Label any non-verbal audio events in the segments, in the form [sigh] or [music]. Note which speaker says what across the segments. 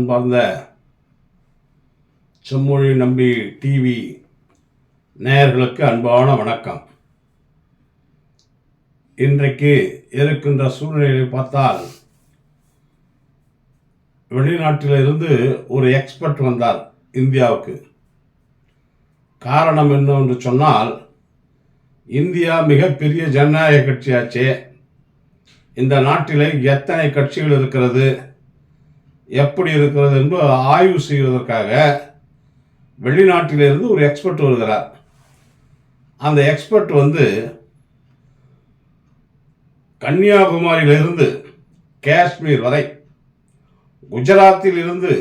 Speaker 1: அன்பார்ந்த செம்மொழி நம்பி டிவி நேயர்களுக்கு அன்பான வணக்கம். இன்றைக்கு இருக்கின்ற சூழ்நிலையை பார்த்தால் வெளிநாட்டிலிருந்து ஒரு எக்ஸ்பர்ட் வந்தார் இந்தியாவுக்கு. காரணம் என்னவென்று சொன்னால் இந்தியா மிகப்பெரிய ஜனநாயக கட்சியாச்சே. இந்த நாட்டிலே எத்தனை கட்சிகள் இருக்கிறது? எப்படி இருக்கிறது என்று ஆய்வு செய்வதற்காக வெளிநாட்டிலிருந்து ஒரு எக்ஸ்பர்ட் வருகிறார். அந்த எக்ஸ்பர்ட் வந்து கன்னியாகுமரியிலிருந்து காஷ்மீர் வரை குஜராத்தில் இருந்து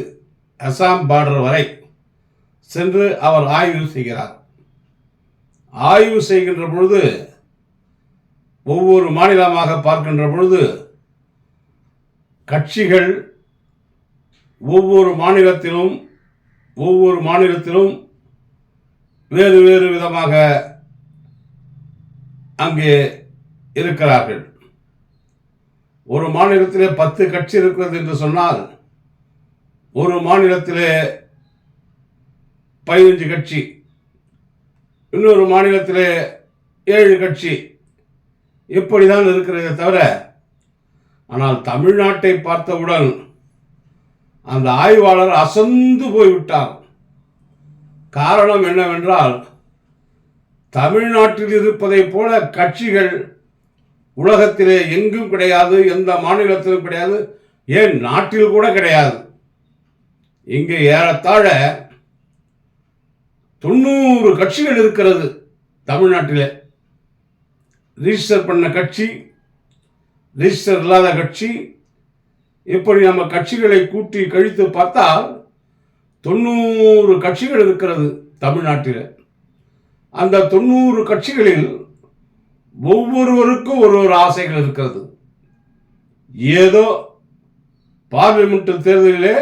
Speaker 1: அசாம் பார்டர் வரை சென்று அவர் ஆய்வு செய்கிறார். ஆய்வு செய்கின்ற பொழுது ஒவ்வொரு மாநிலமாக பார்க்கின்ற பொழுது கட்சிகள் ஒவ்வொரு மாநிலத்திலும் ஒவ்வொரு மாநிலத்திலும் வேறு வேறு விதமாக அங்கே இருக்கிறார்கள். ஒரு மாநிலத்திலே பத்து கட்சி இருக்கிறது என்று சொன்னால் ஒரு மாநிலத்திலே பதினஞ்சு கட்சி இன்னொரு மாநிலத்திலே ஏழு கட்சி இப்படிதான் இருக்கிறதே தவிர ஆனால் தமிழ்நாட்டை பார்த்தவுடன் அந்த ஆய்வாளர் அசந்து போய்விட்டார். காரணம் என்னவென்றால் தமிழ்நாட்டில் இருப்பதைப் போல கட்சிகள் உலகத்திலே எங்கும் கிடையாது எந்த மாநிலத்திலும் கிடையாது ஏன் நாட்டில் கூட கிடையாது. இங்கே ஏறத்தாழ தொண்ணூறு கட்சிகள் இருக்கிறது தமிழ்நாட்டிலே. ரிஜிஸ்டர் பண்ண கட்சி ரிஜிஸ்டர் இல்லாத கட்சி இப்படி நம்ம கட்சிகளை கூட்டி கழித்து பார்த்தால் தொண்ணூறு கட்சிகள் இருக்கிறது தமிழ்நாட்டில். அந்த தொண்ணூறு கட்சிகளில் ஒவ்வொருவருக்கும் ஒரு ஒரு ஆசைகள் இருக்கிறது. ஏதோ பார்லிமெண்ட் தேர்தலிலே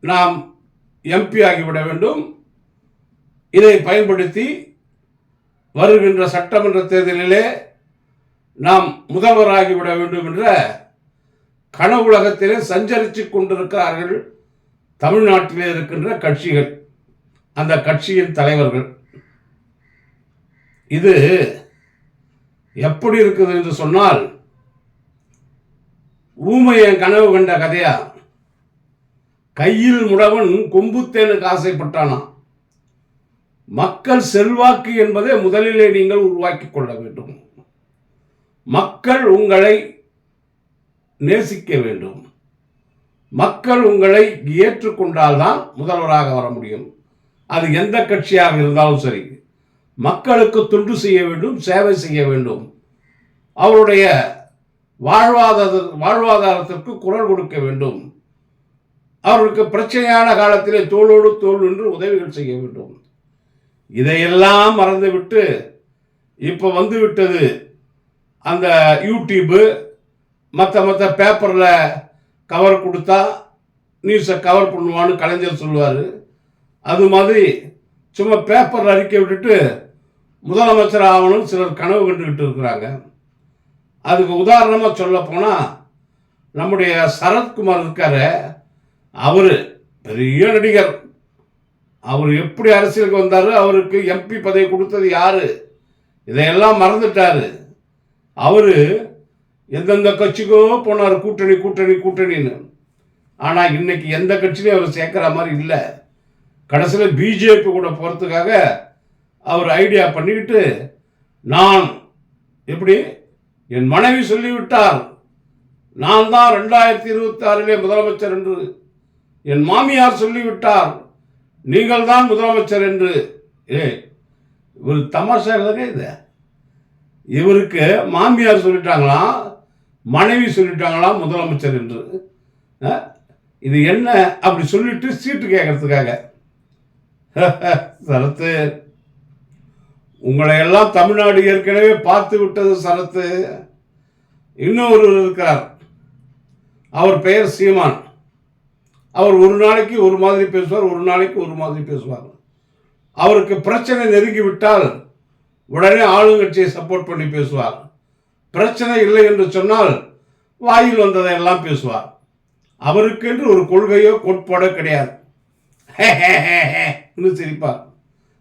Speaker 1: நாம் எம்பி ஆகிவிட வேண்டும். இதை பயன்படுத்தி வருகின்ற சட்டமன்ற தேர்தலிலே நாம் முதல்வராகிவிட வேண்டும் என்ற கனவுலகத்திலே சஞ்சரித்து கொண்டிருக்கிறார்கள் தமிழ்நாட்டிலே இருக்கின்ற கட்சிகள். அந்த கட்சியின் தலைவர்கள். இது எப்படி இருக்குது என்று சொன்னால் ஊமையன் கனவு கண்ட கதையா? கையில் முடவன் கொம்புத்தேனுக்கு ஆசைப்பட்டானாம் மக்கள் செல்வாக்கு என்பதை முதலிலே நீங்கள் உருவாக்கி கொள்ள வேண்டும். மக்கள் உங்களை நேசிக்க வேண்டும். மக்கள் உங்களை ஏற்றுக்கொண்டால்தான் முதல்வராக வர முடியும். அது எந்த கட்சியாக இருந்தாலும் சரி. மக்களுக்கு தொண்டு செய்ய வேண்டும் சேவை செய்ய வேண்டும். அவருடைய வாழ்வாதார வாழ்வாதாரத்திற்கு குரல் கொடுக்க வேண்டும். அவர்களுக்கு பிரச்சனையான காலத்திலே தோளோடு தோல் நின்று உதவிகள் செய்ய வேண்டும். இதையெல்லாம் மறந்துவிட்டு இப்போ வந்துவிட்டது அந்த யூடியூப்பு மற்ற மற்ற பேப்பரில் கவர் கொடுத்தா நியூஸை கவர் பண்ணுவான்னு கலைஞர் சொல்லுவார். அது மாதிரி சும்மா பேப்பரில் அறிக்கை விட்டுட்டு முதலமைச்சர் ஆகணும்னு சிலர் கனவு கண்டுக்கிட்டு இருக்கிறாங்க. அதுக்கு உதாரணமாக சொல்ல போனால் நம்முடைய சரத்குமார் இருக்கார். அவர் பெரிய நடிகர். அவர் எப்படி அரசியலுக்கு வந்தார்? அவருக்கு எம்பி பதவி கொடுத்தது யார்? இதையெல்லாம் மறந்துட்டார். அவர் எந்தெந்த கட்சிக்கோ போனார் கூட்டணி கூட்டணி கூட்டணின்னு. ஆனால் இன்னைக்கு எந்த கட்சியிலையும் அவர் சேர்க்குற மாதிரி இல்லை. கடைசியில் பிஜேபி கூட போகிறதுக்காக அவர் ஐடியா பண்ணிக்கிட்டு நான் எப்படி? என் மனைவி சொல்லிவிட்டார். நான் தான் ரெண்டாயிரத்தி இருபத்தி ஆறிலே முதலமைச்சர் என்று. என் மாமியார் சொல்லிவிட்டார். நீங்கள் தான் முதலமைச்சர் என்று. ஏ இவர் தமாஷா இல்லைங்க இது? இவருக்கு மாமியார் சொல்லிட்டாங்களாம். மனைவி சொல்லிட்டாங்களாம் முதலமைச்சர் என்று. இது என்ன அப்படி சொல்லிட்டு சீட்டு கேட்கறதுக்காக. சரத்து உங்களை எல்லாம் தமிழ்நாடு ஏற்கனவே பார்த்து விட்டது சரத்து. இன்னொருவர் இருக்கிறார். அவர் பெயர் சீமான். அவர் ஒரு நாளைக்கு ஒரு மாதிரி பேசுவார் ஒரு நாளைக்கு ஒரு மாதிரி பேசுவார். அவருக்கு பிரச்சனை நெருங்கி விட்டால் உடனே ஆளுங்கட்சியை சப்போர்ட் பண்ணி பேசுவார். பிரச்சனை இல்லை என்று சொன்னால் வாயில் வந்ததை எல்லாம் பேசுவார். அவருக்கென்று ஒரு கொள்கையோ கோட்பாடோ கிடையாது. இன்னும் சிரிப்பார்.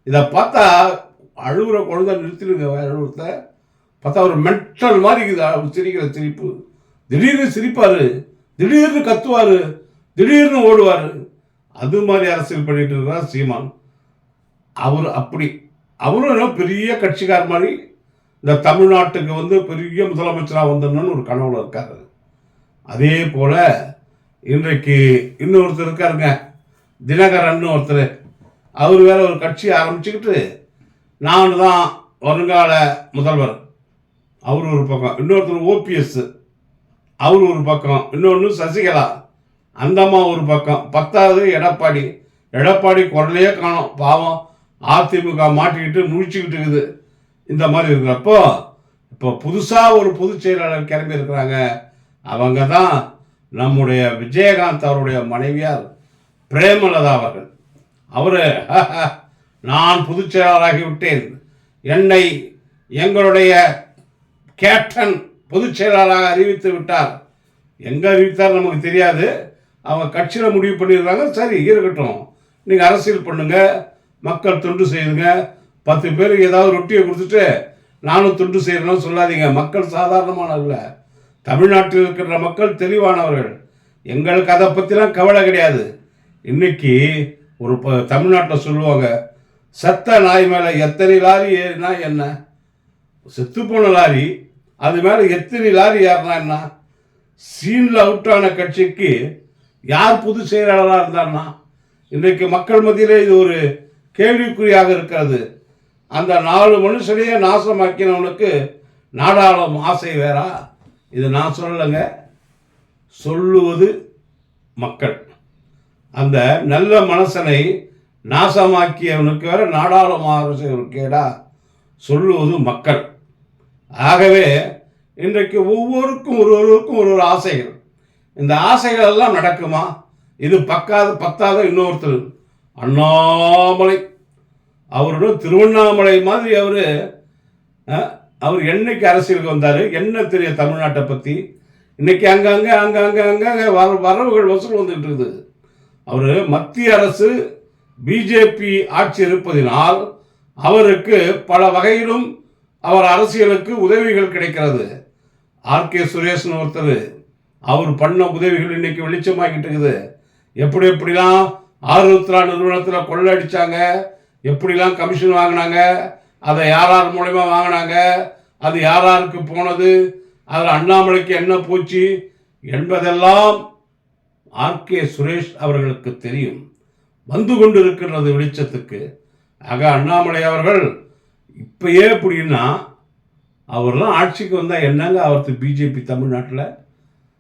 Speaker 1: இதை பார்த்தா அழுகுற குழந்தை நிறுத்திடுங்க அழுகுறத பார்த்தா ஒரு மென்டல் மாதிரி இருக்குது அவர் சிரிக்கிற சிரிப்பு. திடீர்னு சிரிப்பார் திடீர்னு கத்துவார் திடீர்னு ஓடுவார். அது மாதிரி அரசியல் பண்ணிட்டு இருக்கிறார் சீமான். அவர் அப்படி அவரும் பெரிய கட்சிக்கார் மாதிரி இந்த தமிழ்நாட்டுக்கு வந்து பெரிய முதலமைச்சராக வந்துடணும்னு ஒரு கனவுல இருக்காரு. அதே போல இன்றைக்கு இன்னொருத்தர் இருக்காருங்க. தினகரன் ஒருத்தர். அவர் வேற ஒரு கட்சி ஆரம்பிச்சுக்கிட்டு நான் தான் வருங்கால முதல்வர். அவர் ஒரு பக்கம். இன்னொருத்தர் ஓபிஎஸ். அவர் ஒரு பக்கம். இன்னொன்று சசிகலா. அந்தம்மா ஒரு பக்கம். பத்தாவது எடப்பாடி. எடப்பாடி குரலையே காணும். பாவம். அதிமுக மாட்டிக்கிட்டு முழிச்சுக்கிட்டு இருக்குது. இந்த மாதிரி இருக்கிறப்போ இப்போ புதுசாக ஒரு பொதுச் செயலாளர் கிளம்பி இருக்கிறாங்க அவங்க தான் நம்முடைய விஜயகாந்த் அவருடைய மனைவியார் பிரேமலதா அவர்கள். அவர் [laughs] நான் பொதுச் செயலாளராகி விட்டேன் என்னை எங்களுடைய கேப்டன் பொதுச் செயலாளராக அறிவித்து விட்டார். எங்கே அறிவித்தார் நமக்கு தெரியாது. அவங்க கட்சியில் முடிவு பண்ணிடுறாங்க சரி இருக்கட்டும். நீங்கள் அரசியல் பண்ணுங்கள் மக்கள் தொண்டு செய்யுங்க பத்து பேருக்கு ஏதாவது ரொட்டியை கொடுத்துட்டு நானும் துண்டு செய்யணும்னு சொல்லாதீங்க. மக்கள் சாதாரணமானவர்கள். தமிழ்நாட்டில் இருக்கிற மக்கள் தெளிவானவர்கள். எங்களுக்கு அதை பற்றிலாம் கவலை கிடையாது. இன்னைக்கு ஒரு ப- தமிழ்நாட்டை சொல்லுவாங்க செத்த நாய் மேலே எத்தனை லாரி ஏறினா என்ன? செத்து போன லாரி அது மேலே எத்தனை லாரி ஏறினா என்ன? சீனில் அவுட்டான கட்சிக்கு யார் பொதுச் செயலாளராக இருந்தார்னா இன்றைக்கு மக்கள் மத்தியிலே இது ஒரு கேள்விக்குறியாக இருக்கிறது. அந்த நாலு மனுஷனையே நாசமாக்கினவனுக்கு நாடாளும் ஆசை வேறா? இது நான் சொல்லலைங்க. சொல்லுவது மக்கள். அந்த நல்ல மனசனை நாசமாக்கியவனுக்கு வேற நாடாளும் ஆசை ஒரு கேடா சொல்லுவது மக்கள். ஆகவே இன்றைக்கு ஒவ்வொருக்கும் ஒரு ஒருவருக்கும் ஒரு ஒரு ஆசைகள். இந்த ஆசைகள் எல்லாம் நடக்குமா? இது பக்காது பத்தாத இன்னொருத்தர். அண்ணாமலை. அவரோட திருவண்ணாமலை மாதிரி அவர் அவர் என்னைக்கு அரசியலுக்கு வந்தார் என்ன தெரியும் தமிழ்நாட்டை பற்றி இன்னைக்கு அங்கங்கே அங்கங்கே அங்கங்கே வர வரவுகள் வசூல் வந்துட்டு இருக்குது. அவர் மத்திய அரசு பிஜேபி ஆட்சி இருப்பதினால் அவருக்கு பல வகையிலும் அவர் அரசியலுக்கு உதவிகள் கிடைக்கிறது. ஆர்கே சுரேஷ்னு ஒருத்தர் அவர் பண்ண உதவிகள் இன்னைக்கு வெளிச்சமாகிட்டு இருக்குது. எப்படி எப்படிலாம் ஆருத்ரா நிறுவனத்தில் கொள்ளடிச்சாங்க எப்படிலாம் கமிஷன் வாங்கினாங்க? அதை யார் யார் மூலயமா வாங்கினாங்க? அது யார் யாருக்கு போனது? அதில் அண்ணாமலைக்கு என்ன போச்சு? என்பதெல்லாம் ஆர்கே சுரேஷ் அவர்களுக்கு தெரியும். வந்து கொண்டு இருக்கின்றது வெளிச்சத்துக்கு. ஆக அண்ணாமலை அவர்கள் இப்பயே அப்படின்னா அவர்லாம் ஆட்சிக்கு வந்தால் என்னங்க அவருக்கு பிஜேபி தமிழ்நாட்டில்?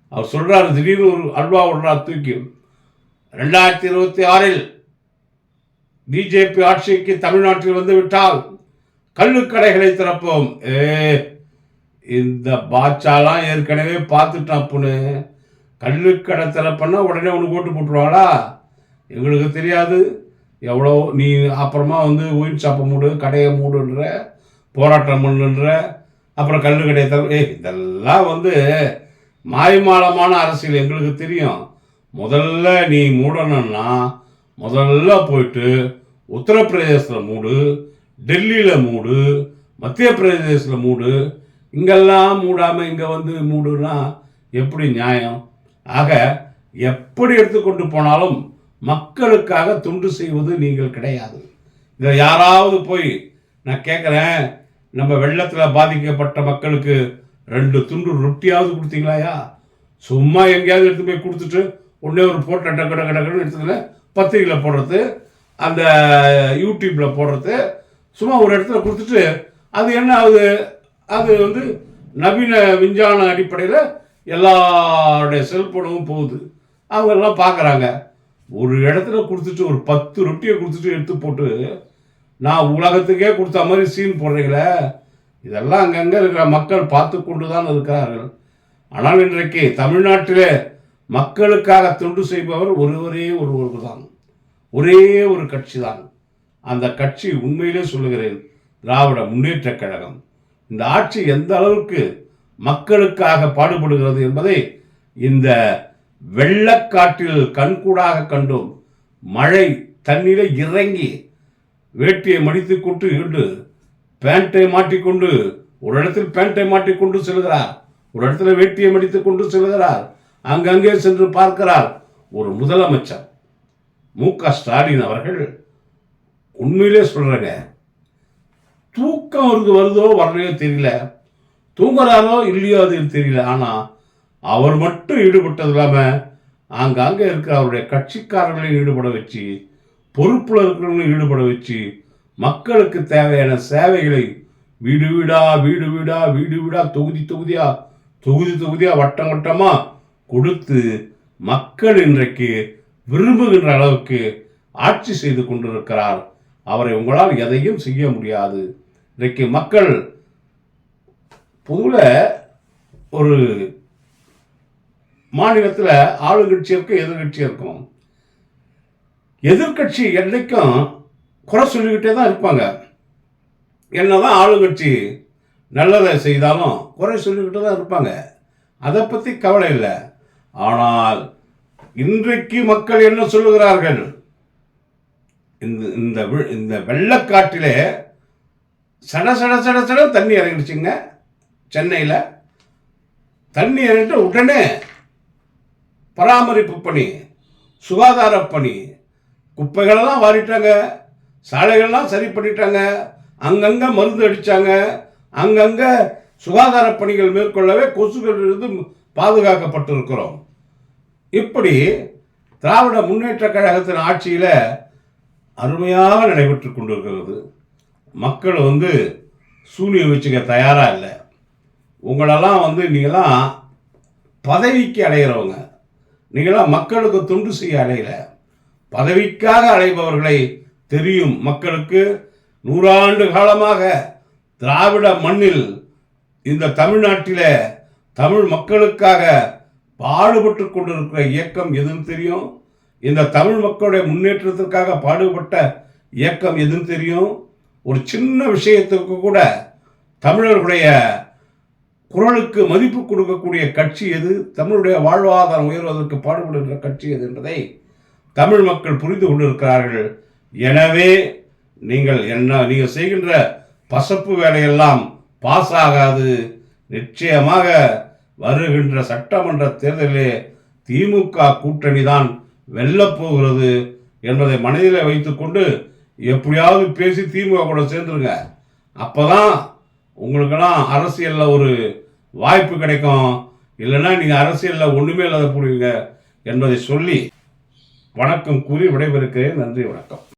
Speaker 1: அவர் சொல்கிறார் திடீர்னு ஒரு அல்வா விடுறா தூக்கி. ரெண்டாயிரத்தி இருபத்தி ஆறில் பிஜேபி ஆட்சிக்கு தமிழ்நாட்டில் வந்து விட்டால் கள்ளுக்கடைகளை திறப்போம். ஏ இந்த பாட்சாலாம் ஏற்கனவே பார்த்துட்டான் புண்ணு. கள்ளுக்கடை திறப்பன்னா உடனே ஒன்று ஓட்டு போட்டுருவாங்களா எங்களுக்கு தெரியாது. எவ்வளோ நீ அப்புறமா வந்து ஒயின் ஷாப்பை மூடு கடையை மூடுன்ற போராட்டம் பண்ணுன்ற அப்புறம் கல்லு கடையை தர ஏய் இதெல்லாம் வந்து மாய்மாலமான அரசியல் எங்களுக்கு தெரியும். முதல்ல நீ மூடணும்னா முதல்ல போயிட்டு உத்தரப்பிரதேசத்தில் மூடு டெல்லியில் மூடு மத்திய பிரதேசத்தில் மூடு. இங்கெல்லாம் மூடாமல் இங்கே வந்து மூடுனா எப்படி நியாயம்? ஆக எப்படி எடுத்துக்கொண்டு போனாலும் மக்களுக்காக தொண்டு செய்வது நீங்கள் கிடையாது. இதை யாராவது போய் நான் கேட்குறேன் நம்ம வெள்ளத்தில் பாதிக்கப்பட்ட மக்களுக்கு ரெண்டு துண்டு ரொட்டியாவது கொடுத்தீங்களாயா சும்மா எங்கேயாவது எடுத்து போய் கொடுத்துட்டு உடனே ஒரு போட்டோ டக்கு டக்கு டக்குன்னு எடுத்துக்கல பத்திரிகையில் போடுறது அந்த யூடியூப்பில் போடுறது. சும்மா ஒரு இடத்துல கொடுத்துட்டு அது என்ன ஆகுது? அது வந்து நவீன விஞ்ஞான அடிப்படையில் எல்லாருடைய செல்போனும் போகுது. அவங்க எல்லாம் பார்க்குறாங்க ஒரு இடத்துல கொடுத்துட்டு ஒரு பத்து ரொட்டியை கொடுத்துட்டு எடுத்து போட்டு நான் உலகத்துக்கே கொடுத்த மாதிரி சீன் போடுறீங்களே. இதெல்லாம் அங்கங்கே இருக்கிற மக்கள் பார்த்து கொண்டு தான் இருக்கிறார்கள். ஆனால் இன்றைக்கு தமிழ்நாட்டிலே மக்களுக்காக தொண்டு செய்பவர் ஒருவரே ஒருவர் தான் ஒரே ஒரு கட்சி தான் அந்த கட்சி உண்மையிலே சொல்லுகிறேன் திராவிட முன்னேற்ற கழகம். இந்த ஆட்சி எந்த அளவுக்கு மக்களுக்காக பாடுபடுகிறது என்பதை இந்த வெள்ளக்காட்டில் கண்கூடாக கண்டோம். மழை தண்ணீரை இறங்கி வேட்டியை மடித்து கொண்டு இண்டு பேண்ட்டை மாட்டிக்கொண்டு ஒரு இடத்தில் பேண்ட்டை மாட்டிக்கொண்டு செல்கிறார். ஒரு இடத்துல வேட்டியை மடித்து கொண்டு செல்கிறார். அங்கங்கே சென்று பார்க்கிறார் ஒரு முதலமைச்சர். மு க ஸ்டாலின் அவர்கள் உண்மையிலே சொல்கிறேங்க தூக்கம் அவருக்கு வருதோ வரலையோ தெரியல தூங்குறாரோ இல்லையோ அது தெரியல. ஆனால் அவர் மட்டும் ஈடுபட்டது இல்லாமல் ஆங்காங்கே இருக்கிற அவருடைய கட்சிக்காரர்களையும் ஈடுபட வச்சு பொறுப்பில் இருக்கிறவங்களையும் ஈடுபட வச்சு மக்களுக்கு தேவையான சேவைகளை வீடு வீடா வீடு வீடா வீடு வீடா தொகுதி தொகுதியா தொகுதி தொகுதியா வட்டம் வட்டமாக கொடுத்து மக்கள் இன்றைக்கு விரும்புகின்ற அளவுக்கு ஆட்சி செய்து கொண்டிருக்கிறார். அவரை உங்களால் எதையும் செய்ய முடியாது. இன்றைக்கு மக்கள் பொதுவில் ஒரு மாநிலத்தில் ஆளுங்கட்சி இருக்கும் எதிர்கட்சி இருக்கும். எதிர்கட்சி என்றைக்கும் குறை சொல்லிக்கிட்டே தான் இருப்பாங்க. என்னதான் ஆளுங்கட்சி நல்லதை செய்தாலும் குறை சொல்லிக்கிட்டு தான் இருப்பாங்க. அதை பற்றி கவலை இல்லை. ஆனால் இன்றைக்கு மக்கள் என்ன சொல்லுகிறார்கள்? இந்த இந்த வி- இந்த வெள்ளக்காட்டிலே சட சட சட சட தண்ணி இறங்கிடுச்சுங்க. சென்னையில் தண்ணி இறங்கிட்டு உடனே பராமரிப்பு பணி சுகாதார பணி குப்பைகளெல்லாம் வாரிட்டாங்க. சாலைகள்லாம் சரி பண்ணிட்டாங்க. அங்கங்கே மருந்து அடித்தாங்க அங்கங்கே சுகாதார பணிகள் மேற்கொள்ளவே கொசுகளிலிருந்து பாதுகாக்கப்பட்டிருக்கிறோம். இப்படி திராவிட முன்னேற்ற கழகத்தின் ஆட்சியில் அருமையாக நடைபெற்று கொண்டிருக்கிறது. மக்கள் வந்து சூனியம் வச்சுக்க தயாராக இல்லை. உங்களெல்லாம் வந்து நீங்களாம் பதவிக்கு அடைகிறவங்க நீங்களாம் மக்களுக்கு தொண்டு செய்ய அலையில. பதவிக்காக அலைபவர்களை தெரியும் மக்களுக்கு. நூறாண்டு காலமாக திராவிட மண்ணில் இந்த தமிழ்நாட்டில் தமிழ் மக்களுக்காக பாடுபட்டு கொண்டிருக்கிற இயக்கம் எதுன்னு தெரியும்? இந்த தமிழ் மக்களுடைய முன்னேற்றத்திற்காக பாடுபட்ட இயக்கம் எதுன்னு தெரியும்? ஒரு சின்ன விஷயத்துக்கு கூட தமிழர்களுடைய குரலுக்கு மதிப்பு கொடுக்கக்கூடிய கட்சி எது? தமிழுடைய வாழ்வாதாரம் உயர்வதற்கு பாடுபடுகின்ற கட்சி எது என்பதை தமிழ் மக்கள் புரிந்து கொண்டிருக்கிறார்கள். எனவே நீங்கள் என்ன நீங்கள் செய்கின்ற பசப்பு வேலையெல்லாம் பாஸ் ஆகாது. நிச்சயமாக வருகின்ற சட்டமன்ற தேர்தலிலே திமுக கூட்டணி தான் போகிறது என்பதை மனதில் வைத்துக்கொண்டு எப்படியாவது பேசி திமுக கூட சேர்ந்துருங்க. அப்பதான் உங்களுக்கெல்லாம் அரசியலில் ஒரு வாய்ப்பு கிடைக்கும். இல்லைன்னா நீங்கள் அரசியலில் ஒன்றுமே இல்லாத போடுவீங்க என்பதை சொல்லி வணக்கம் கூறி விடைபெறுக்கிறேன் நன்றி வணக்கம்.